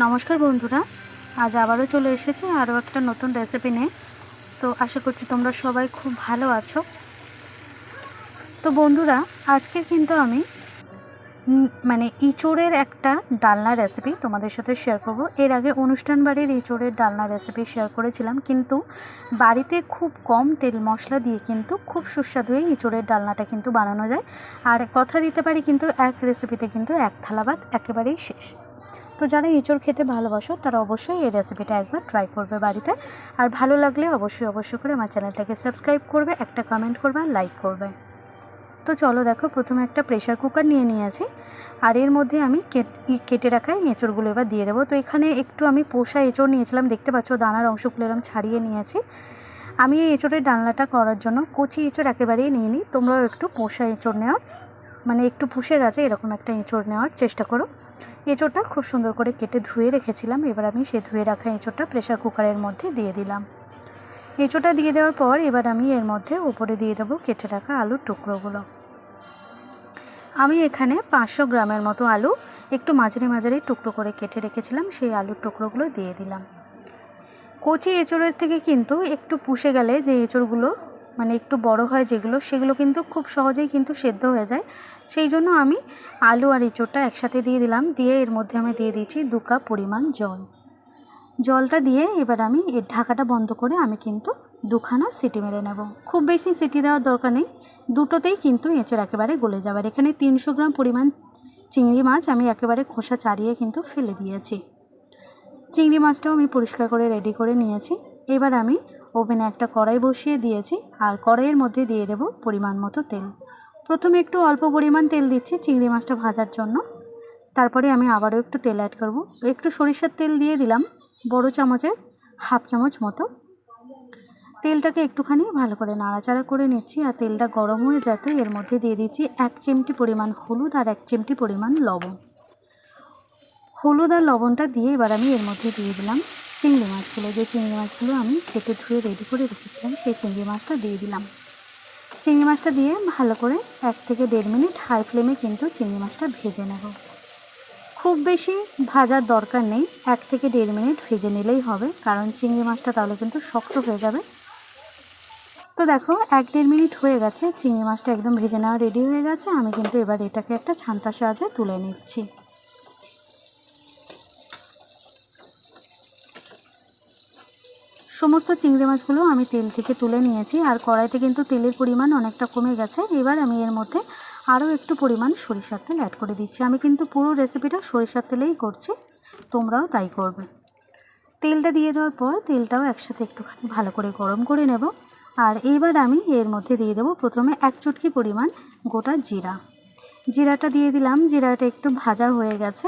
নমস্কার বন্ধুরা, আজ আবারও চলে এসেছি আরও একটা নতুন রেসিপি নিয়ে। তো আশা করছি তোমরা সবাই খুব ভালো আছো। তো বন্ধুরা, আজকে কিন্তু আমি মানে ইঁচড়ের একটা ডালনা রেসিপি তোমাদের সাথে শেয়ার করব। এর আগে অনুষ্ঠান বাড়ির ইঁচড়ের ডালনা রেসিপি শেয়ার করেছিলাম, কিন্তু বাড়িতে খুব কম তেল মশলা দিয়ে কিন্তু খুব সুস্বাদু এই ইঁচড়ের ডালনাটা কিন্তু বানানো যায়। আর কথা দিতে পারি কিন্তু এক রেসিপিতে কিন্তু এক থালা ভাত একেবারেই শেষ। তো যারা এঁচড় খেতে ভালোবাসো, তারা অবশ্যই এই রেসিপিটা একবার ট্রাই করবে বাড়িতে। আর ভালো লাগলে অবশ্যই অবশ্যই করে আমার চ্যানেলটাকে সাবস্ক্রাইব করবে, একটা কমেন্ট করবে আর লাইক করবে। তো চলো দেখো, প্রথমে একটা প্রেশার কুকার নিয়ে নিয়েছি। আর এর মধ্যে আমি কেট- রাখা এঁচড়গুলো এবার দিয়ে দেবো। তো এখানে একটু আমি পোষা এঁচড় নিয়েছিলাম, দেখতে পাচ্ছ দানার অংশগুলো এরকম ছাড়িয়ে নিয়েছি। আমি এই এঁচড়ের ডালনাটা করার জন্য কচি এঁচড় একেবারেই নিয়ে নিই। তোমরাও একটু পোষা এঁচড় নেওয়ার মানে একটু পুষে গেছে এরকম একটা এঁচড় নেওয়ার চেষ্টা করো। এঁচোড়টা খুব সুন্দর করে কেটে ধুয়ে রেখেছিলাম। এবার আমি সে ধুয়ে রাখা এঁচোড়টা প্রেশার কুকারের মধ্যে দিয়ে দিলাম। এঁচোড়টা দিয়ে দেওয়ার পর এবার আমি এর মধ্যে উপরে দিয়ে দেবো কেটে রাখা আলুর টুকরোগুলো। আমি এখানে পাঁচশো গ্রামের মতো আলু একটু মাঝারি মাঝারি টুকরো করে কেটে রেখেছিলাম, সেই আলুর টুকরোগুলো দিয়ে দিলাম। কচি এঁচোড়ের থেকে কিন্তু একটু পুষে গেলে যে এঁচোড়গুলো মানে একটু বড় হয় যেগুলো, সেগুলো কিন্তু খুব সহজেই কিন্তু সেদ্ধ হয়ে যায়। সেই জন্য আমি আলু আর এঁচোড়টা একসাথে দিয়ে দিলাম। দিয়ে এর মধ্যে আমি দিয়ে দিয়েছি দু কাপ পরিমাণ জল। জলটা দিয়ে এবার আমি এর ঢাকাটা বন্ধ করে আমি কিন্তু দুখানা সিটি মেরে নেব। খুব বেশি সিটি দেওয়ার দরকার নেই। দুটোতেই কিন্তু এঁচড় একেবারে গলে যাবে। আর এখানে তিনশো গ্রাম পরিমাণ চিংড়ি মাছ আমি একেবারে খোসা ছাড়িয়ে কিন্তু ফেলে দিয়েছি। চিংড়ি মাছটাও আমি পরিষ্কার করে রেডি করে নিয়েছি। এবার আমি ওভেনে একটা কড়াই বসিয়ে দিয়েছি। আর কড়াইয়ের মধ্যে দিয়ে দেব পরিমাণ মতো তেল। প্রথমে একটু অল্প পরিমাণ তেল দিচ্ছি চিংড়ি মাছটা ভাজার জন্য। তারপরে আমি আবারও একটু তেল অ্যাড করব। একটু সরিষার তেল দিয়ে দিলাম বড় চামচের হাফ চামচ মতো। তেলটাকে একটুখানি ভালো করে নাড়াচাড়া করে নিচ্ছি আর তেলটা গরম হয়ে যেতে এর মধ্যে দিয়ে দিচ্ছি এক চিমটি পরিমাণ হলুদ আর এক চিমটি পরিমাণ লবণ। হলুদ আর লবণটা দিয়ে এবার আমি এর মধ্যে দিয়ে দিলাম চিংড়ি মাছগুলো। যে চিংড়ি মাছগুলো আমি কেটে ধুয়ে রেডি করে রেখেছিলাম, সেই চিংড়ি মাছটা দিয়ে দিলাম। চিংড়ি মাছটা দিয়ে ভালো করে এক থেকে দেড় মিনিট হাই ফ্লেমে কিন্তু চিংড়ি মাছটা ভেজে নেব। খুব বেশি ভাজার দরকার নেই, এক থেকে দেড় মিনিট ভেজে নিলেই হবে, কারণ চিংড়ি মাছটা তাহলে কিন্তু শক্ত হয়ে যাবে। তো দেখো, এক দেড় মিনিট হয়ে গেছে, চিংড়ি মাছটা একদম ভেজে নেওয়া রেডি হয়ে গেছে, আমি কিন্তু এবার এটাকে একটা ছান্তার সাহায্যে তুলে নিচ্ছি। সমস্ত চিংড়ি মাছগুলো আমি তেল থেকে তুলে নিয়েছি, আর কড়াইতে কিন্তু তেলের পরিমাণ অনেকটা কমে গেছে। এবার আমি এর মধ্যে আরও একটু পরিমাণ সরিষার তেল অ্যাড করে দিচ্ছি। আমি কিন্তু পুরো রেসিপিটা সরিষার তেলেই করছি, তোমরাও তাই করবে। তেলটা দিয়ে দেওয়ার পর তেলটাও একসাথে একটুখানি ভালো করে গরম করে নেব, আর এইবার আমি এর মধ্যে দিয়ে দেবো প্রথমে এক চুটকি পরিমাণ গোটা জিরা। জিরাটা দিয়ে দিলাম, জিরাটা একটু ভাজা হয়ে গেছে।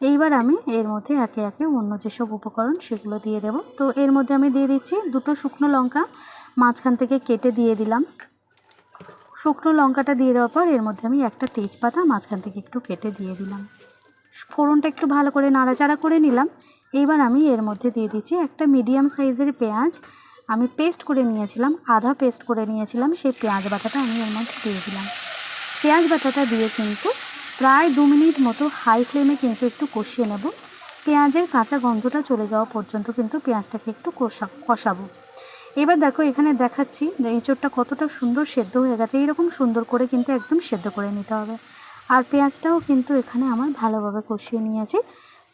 এইবার আমি এর মধ্যে একে একে অন্য যেসব উপকরণ সেগুলো দিয়ে দেব। তো এর মধ্যে আমি দিয়ে দিচ্ছি দুটো শুকনো লঙ্কা, মাঝখান থেকে কেটে দিয়ে দিলাম। শুকনো লঙ্কাটা দিয়ে দেওয়ার পর এর মধ্যে আমি একটা তেজপাতা মাঝখান থেকে একটু কেটে দিয়ে দিলাম। ফোড়নটা একটু ভালো করে নাড়াচাড়া করে নিলাম। এইবার আমি এর মধ্যে দিয়ে দিচ্ছি একটা মিডিয়াম সাইজের পেঁয়াজ। আমি পেস্ট করে নিয়েছিলাম, আধা পেস্ট করে নিয়েছিলাম, সেই পেঁয়াজ বাটাটা আমি এর মধ্যে দিয়ে দিলাম। পেঁয়াজ বাটাটা দিয়ে কিন্তু প্রায় দু মিনিট মতো হাই ফ্লেমে কিন্তু একটু কষিয়ে নেব। পেঁয়াজের কাঁচা গন্ধটা চলে যাওয়া পর্যন্ত কিন্তু পেঁয়াজটাকে একটু কষা, কষাবো। এবার দেখো এখানে দেখাচ্ছি যে এঁচোড়টা কতটা সুন্দর সেদ্ধ হয়ে গেছে। এইরকম সুন্দর করে কিন্তু একদম সেদ্ধ করে নিতে হবে। আর পেঁয়াজটাও কিন্তু এখানে আমার ভালোভাবে কষিয়ে নিয়েছি।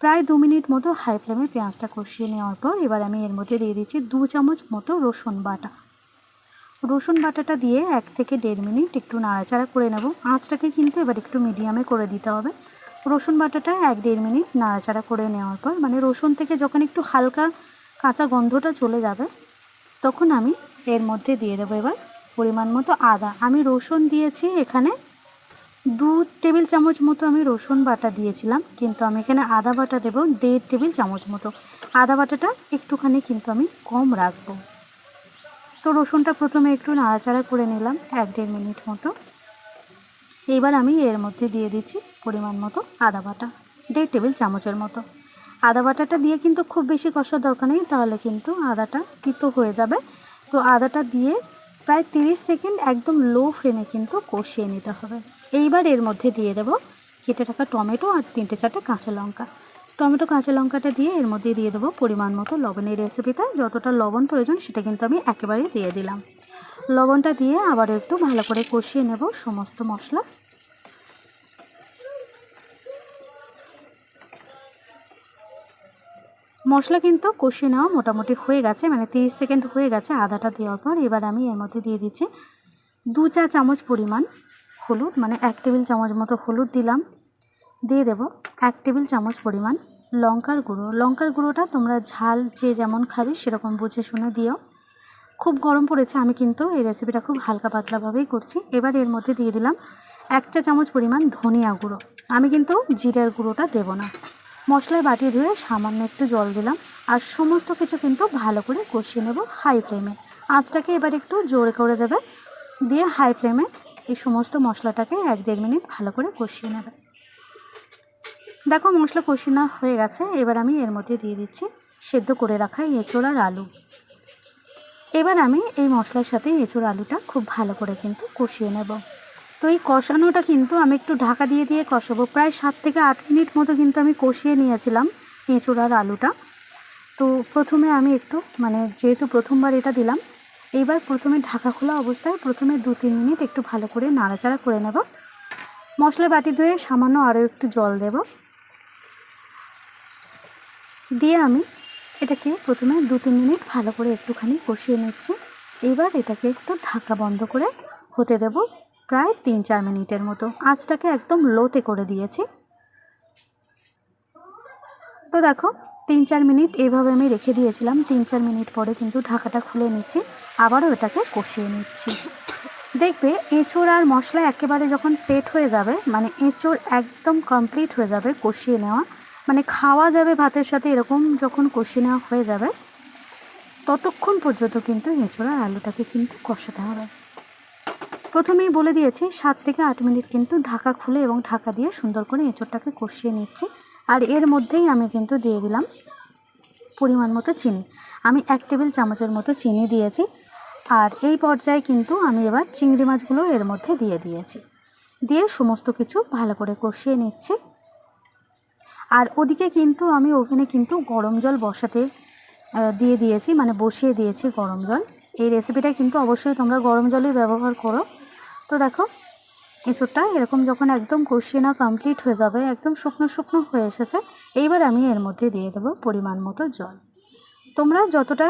প্রায় দু মিনিট মতো হাই ফ্লেমে পেঁয়াজটা কষিয়ে নেওয়ার পর এবার আমি এর মধ্যে দিয়ে দিচ্ছি দু চামচ মতো রসুন বাটা। রসুন বাটাটা দিয়ে এক থেকে দেড় মিনিট একটু নাড়াচাড়া করে নেব। আঁচটাকে কিন্তু এবার একটু মিডিয়ামে করে দিতে হবে। রসুন বাটাটা এক দেড় মিনিট নাড়াচাড়া করে নেওয়ার পর মানে রসুন থেকে যখন একটু হালকা কাঁচা গন্ধটা চলে যাবে, তখন আমি এর মধ্যে দিয়ে দেবো এবার পরিমাণ মতো আদা। আমি রসুন দিয়েছি এখানে দু টেবিল চামচ মতো আমি রসুন বাটা দিয়েছিলাম, কিন্তু আমি এখানে আদা বাটা দেবো দেড় টেবিল চামচ মতো। আদা বাটাটা একটুখানি কিন্তু আমি কম রাখব। তো রসুনটা প্রথমে একটু নাড়াচাড়া করে নিলাম এক দেড় মিনিট মতো। এইবার আমি এর মধ্যে দিয়ে দিচ্ছি পরিমাণ মতো আদা বাটা, দেড় টেবিল চামচের মতো। আদা বাটাটা দিয়ে কিন্তু খুব বেশি কষার দরকার নেই, তাহলে কিন্তু আদাটা তিতো হয়ে যাবে। তো আদাটা দিয়ে প্রায় তিরিশ সেকেন্ড একদম লো ফ্লেমে কিন্তু কষিয়ে নিতে হবে। এইবার এর মধ্যে দিয়ে দেবো কেটে রাখা টমেটো আর তিনটে চারটে কাঁচা লঙ্কা। টমেটো, কাঁচা লঙ্কাটা দিয়ে এর মধ্যে দিয়ে দেবো পরিমাণ মতো লবণের রেসিপিটা যতটা লবণ প্রয়োজন সেটা কিন্তু আমি একেবারেই দিয়ে দিলাম। লবণটা দিয়ে আবার একটু ভালো করে কষিয়ে নেব সমস্ত মশলা। মশলা কিন্তু কষিয়ে নেওয়া মোটামুটি হয়ে গেছে মানে তিরিশ সেকেন্ড হয়ে গেছে আদাটা দেওয়ার পর। এবার আমি এর মধ্যে দিয়ে দিচ্ছি দু চা চামচ পরিমাণ হলুদ মানে এক টেবিল চামচ মতো হলুদ দিলাম। দিয়ে দেব এক টেবিল চামচ পরিমাণ লঙ্কার গুঁড়ো। লঙ্কার গুঁড়োটা তোমরা ঝাল যে যেমন খাবে সেরকম বুঝে শুনে দিও। খুব গরম পড়েছে, আমি কিন্তু এই রেসিপিটা খুব হালকা পাতলাভাবেই করছি। এবার এর মধ্যে দিয়ে দিলাম এক চা চামচ পরিমাণ ধনিয়া গুঁড়ো। আমি কিন্তু জিরের গুঁড়োটা দেব না। মশলায় বাটি ধুয়ে সামান্য একটু জল দিলাম আর সমস্ত কিছু কিন্তু ভালো করে কষিয়ে নেব হাই ফ্লেমে আঁচটাকে এবার একটু জোরে করে দেবে। দিয়ে হাই ফ্লেমে এই সমস্ত মশলাটাকে এক দেড় মিনিট ভালো করে কষিয়ে নেবে। দেখো মশলা কষিয়ে না হয়ে গেছে, এবার আমি এর মধ্যে দিয়ে দিচ্ছি সেদ্ধ করে রাখা এঁচোড় আর আলু। এবার আমি এই মশলার সাথে এঁচোড় আলুটা খুব ভালো করে কিন্তু কষিয়ে নেব। তো এই কষানোটা কিন্তু আমি একটু ঢাকা দিয়ে দিয়ে কষাবো। প্রায় সাত থেকে আট মিনিট মতো কিন্তু আমি কষিয়ে নিয়েছিলাম এঁচোড় আর আলুটা। তো প্রথমে আমি একটু মানে যেহেতু প্রথমবার এটা দিলাম এইবার প্রথমে ঢাকা খোলা অবস্থায় প্রথমে দু তিন মিনিট একটু ভালো করে নাড়াচাড়া করে নেব। মশলা বাটি ধুয়ে সামান্য আরও একটু জল দেব। দিয়ে আমি এটাকে প্রথমে দু তিন মিনিট ভালো করে একটুখানি কষিয়ে নিচ্ছি। এবার এটাকে একটু ঢাকা বন্ধ করে হতে দেব প্রায় তিন চার মিনিটের মতো। আঁচটাকে একদম লোতে করে দিয়েছি। তো দেখো, তিন চার মিনিট এইভাবে আমি রেখে দিয়েছিলাম। তিন চার মিনিট পরে কিন্তু ঢাকাটা খুলে নিচ্ছি। আবারও এটাকে কষিয়ে নিচ্ছি। দেখবে এঁচোড় আর মশলা একেবারে যখন সেট হয়ে যাবে মানে এঁচোড় একদম কমপ্লিট হয়ে যাবে কষিয়ে নেওয়া মানে খাওয়া যাবে ভাতের সাথে এরকম যখন কষিয়ে নেওয়া হয়ে যাবে, ততক্ষণ পর্যন্ত কিন্তু এঁচোড় আলুটাকে কিন্তু কষাতে হবে। প্রথমেই বলে দিয়েছি, সাত থেকে আট মিনিট কিন্তু ঢাকা খুলে এবং ঢাকা দিয়ে সুন্দর করে এঁচোড়টাকে কষিয়ে নিচ্ছি। আর এর মধ্যেই আমি কিন্তু দিয়ে দিলাম পরিমাণ মতো চিনি। আমি এক টেবিল চামচের মতো চিনি দিয়েছি। আর এই পর্যায়ে কিন্তু আমি এবার চিংড়ি মাছগুলো এর মধ্যে দিয়ে দিয়েছি। দিয়ে সমস্ত কিছু ভালো করে কষিয়ে নিচ্ছি। আর ওদিকে কিন্তু আমি ওভেনে কিন্তু গরম জল বসাতে দিয়ে দিয়েছি মানে বসিয়ে দিয়েছি গরম জল। এই রেসিপিটা কিন্তু অবশ্যই তোমরা গরম জলই ব্যবহার করো। তো দেখো, এঁচোড়টা এরকম যখন একদম কষিয়ে না কমপ্লিট হয়ে যাবে, একদম শুকনো শুকনো হয়ে এসেছে, এইবার আমি এর মধ্যে দিয়ে দেবো পরিমাণ মতো জল। তোমরা যতটা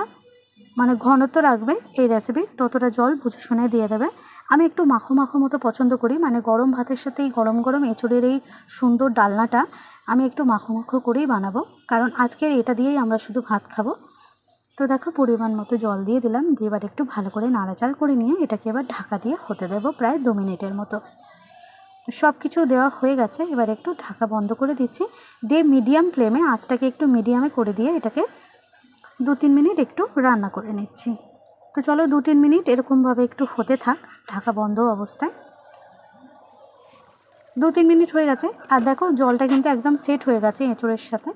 মানে ঘনত্ব রাখবে এই রেসিপি ততটা জল বুঝে শুনে দিয়ে দেবে। আমি একটু মাখো মাখো মতো পছন্দ করি মানে গরম ভাতের সাথে এই গরম গরম এঁচড়ের এই সুন্দর ডালনাটা আমি একটু মাখো মাখো করেই বানাবো। কারণ আজকের এটা দিয়েই আমরা শুধু ভাত খাব। তো দেখো পরিমাণ মতো জল দিয়ে দিলাম। দিয়ে এবার একটু ভালো করে নাড়াচাড়া করে নিয়ে এটাকে এবার ঢাকা দিয়ে হতে দেবো প্রায় দু মিনিটের মতো। সব কিছু দেওয়া হয়ে গেছে। এবার একটু ঢাকা বন্ধ করে দিচ্ছি। দিয়ে মিডিয়াম ফ্লেমে আঁচটাকে একটু মিডিয়ামে করে দিয়ে এটাকে দু তিন মিনিট একটু রান্না করে নিচ্ছি। তো চলো দু তিন মিনিট এরকমভাবে একটু হতে থাক। ঢাকা বন্ধ অবস্থায়। দু তিন মিনিট হয়ে গেছে। আর দেখো, জলটা কিন্তু একদম সেট হয়ে গেছে এঁচড়ের সাথে।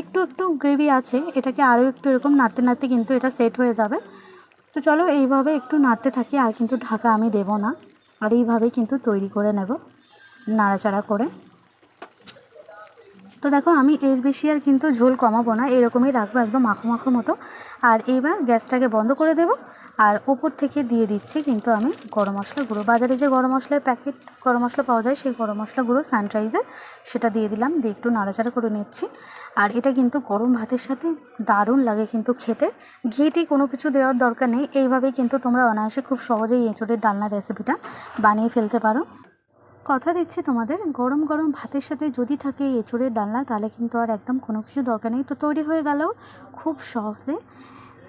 একটু একটু গ্রেভি আছে, এটাকে আরও একটু এরকম নাড়তে নাড়তে কিন্তু এটা সেট হয়ে যাবে। তো চলো, এইভাবে একটু নাড়তে থাকি, আর কিন্তু ঢাকা আমি দেব না। আর এইভাবেই কিন্তু তৈরি করে নেব, নাড়াচাড়া করে। তো দেখো, আমি এর বেশি আর কিন্তু ঝোল কমাবো না, এরকমই রাখব একদম মাখো মাখো মতো। আর এইবার গ্যাসটাকে বন্ধ করে দেব। আর ওপর থেকে দিয়ে দিচ্ছি কিন্তু আমি গরম মশলা গুঁড়ো। বাজারে যে গরম মশলার প্যাকেট, গরম মশলা পাওয়া যায়, সেই গরম মশলা গুঁড়ো সানরাইজের সেটা দিয়ে দিলাম, দিয়ে একটু নাড়াচাড়া করে নিচ্ছি। আর এটা কিন্তু গরম ভাতের সাথে দারুণ লাগে কিন্তু খেতে। ঘিটি কোনো কিছু দেওয়ার দরকার নেই, এইভাবেই কিন্তু তোমরা অনায়াসে খুব সহজেই এঁচড়ের ডালনা রেসিপিটা বানিয়ে ফেলতে পারো। কথা দিচ্ছি তোমাদের, গরম গরম ভাতের সাথে যদি থাকে এঁচড়ের ডালনা, তাহলে কিন্তু আর একদম কোনো কিছু দরকার নেই। তো তৈরি হয়ে গেলেও খুব সহজে।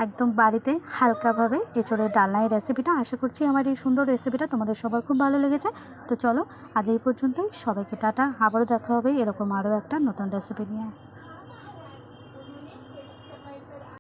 একদম বাড়িতে হালকাভাবে এঁচড়ের ডালনা এই রেসিপিটা আশা করছি আমার এই সুন্দর রেসিপিটা তোমাদের সবার খুব ভালো লেগেছে। তো চলো, আজ এই পর্যন্তই। সবাইকে টাটা। আবারও দেখা হবে এরকম আরও একটা নতুন রেসিপি নিয়ে।